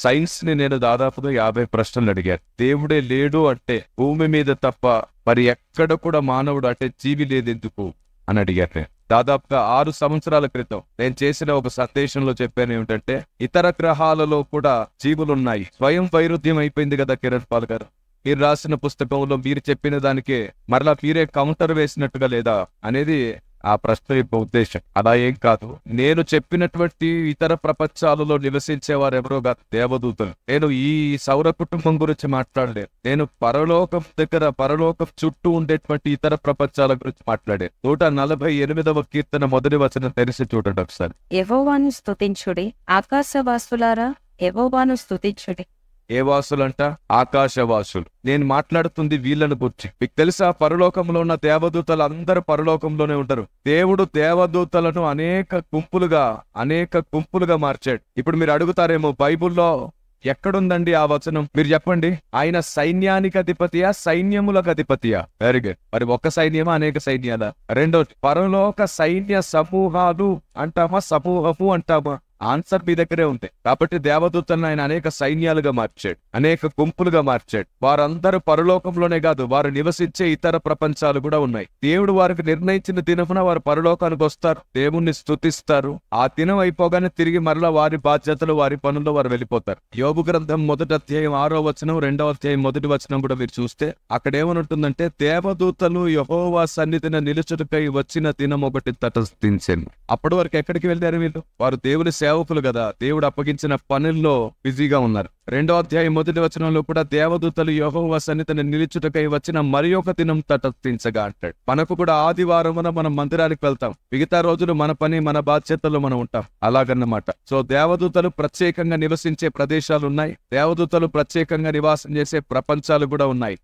సైన్స్ని నేను దాదాపుగా యాభై ప్రశ్నలు అడిగాను దేవుడే లేడు అంటే భూమి మీద తప్ప మరి ఎక్కడ కూడా మానవుడు అంటే జీవి లేదెందుకు? అని అడిగాను నేను. దాదాపుగా ఆరు సంవత్సరాల క్రితం నేను చేసిన ఒక సందేశంలో చెప్పాను ఏమిటంటే ఇతర గ్రహాలలో కూడా జీవులున్నాయి. స్వయం వైరుధ్యం అయిపోయింది కదా కిరణ్ పాల్ గారు. మీరు రాసిన పుస్తకంలో మీరు చెప్పిన దానికే మరలా మీరే కౌంటర్ వేసినట్టుగా లేదా? అనేది ఆ ప్రశ్న యొక్క ఉద్దేశం. అలా ఏం కాదు. నేను చెప్పినటువంటి ఇతర ప్రపంచాలలో నివసించే వారు ఎవరో కాదు దేవదూతలు. నేను ఈ సౌర కుటుంబం గురించి మాట్లాడలేదు. నేను పరలోకం దగ్గర పరలోకం చుట్టూ ఉండేటువంటి ఇతర ప్రపంచాల గురించి మాట్లాడాను నూట నలభై ఎనిమిదవ కీర్తన మొదటి వచనం తెలిసి చూడండి ఒకసారి. ఎవోవాను స్తుతించుడి. ఆకాశవాసులారా ఎవోవాను స్తుతించుడి. ఏ వాసులంట? ఆకాశవాసులు. నేను మాట్లాడుతుంది వీళ్ళను గురించి. మీకు తెలుసా? పరలోకంలో ఉన్న దేవదూతలు అందరూ పరలోకంలోనే ఉంటారు. దేవుడు దేవదూతలను అనేక గుంపులుగా అనేక గుంపులుగా మార్చాడు. ఇప్పుడు మీరు అడుగుతారేమో బైబిల్లో ఎక్కడుందండి ఆ వచనం? మీరు చెప్పండి. ఆయన సైన్యానికి అధిపతియా సైన్యములకు అధిపతియా? వెరీ గుడ్ మరి ఒక్క సైన్యమా అనేక సైన్యాలా? రెండోది పరలోక సైన్య సమూహాలు అంటామా సమూహము అంటామా? ఆన్సర్ మీ దగ్గరే ఉంది కాబట్టి దేవదూతలను ఆయన అనేక సైన్యాలుగా మార్చాడు అనేక గుంపులుగా మార్చాడు. వారందరూ పరలోకంలోనే కాదు వారు నివసించే ఇతర ప్రపంచాలు కూడా ఉన్నాయి. దేవుడు వారికి నిర్ణయించిన దినమున వారు పరలోకానికి వస్తారు. దేవుణ్ణి స్తుతిస్తారు. ఆ దినం అయిపోగానే తిరిగి మరలా వారి బాధ్యతలు వారి పనుల్లో వారు వెళ్ళిపోతారు. యోగు గ్రంథం మొదటి అధ్యాయం ఆరో వచనం రెండవ అధ్యాయం మొదటి వచనం కూడా మీరు చూస్తే అక్కడ ఏమనుంటుందంటే దేవదూతలు యహోవా సన్నిధిన నిలుచుటకై వచ్చిన దినం ఒకటి తటస్థించండి అప్పటి వరకు ఎక్కడికి వెళ్ళారు వీళ్ళు వారు దేవుని సేవకులు కదా దేవుడు అప్పగించిన పనుల్లో బిజీగా ఉన్నారు. రెండో అధ్యాయం మొదటి వచనంలో కూడా దేవదూతలు యహోవా సన్నిధిని నిలుచుటకై వచ్చిన మరి ఒక దినం తటస్థించగా అంటాడు. మనకు కూడా ఆదివారమున మనం మందిరానికి వెళ్తాం. మిగతా రోజులు మన పని మన బాధ్యతలు మనం ఉంటాం. అలాగన్నమాట. సో దేవదూతలు ప్రత్యేకంగా నివసించే ప్రదేశాలు ఉన్నాయి దేవదూతలు ప్రత్యేకంగా నివాసం చేసే ప్రపంచాలు కూడా ఉన్నాయి.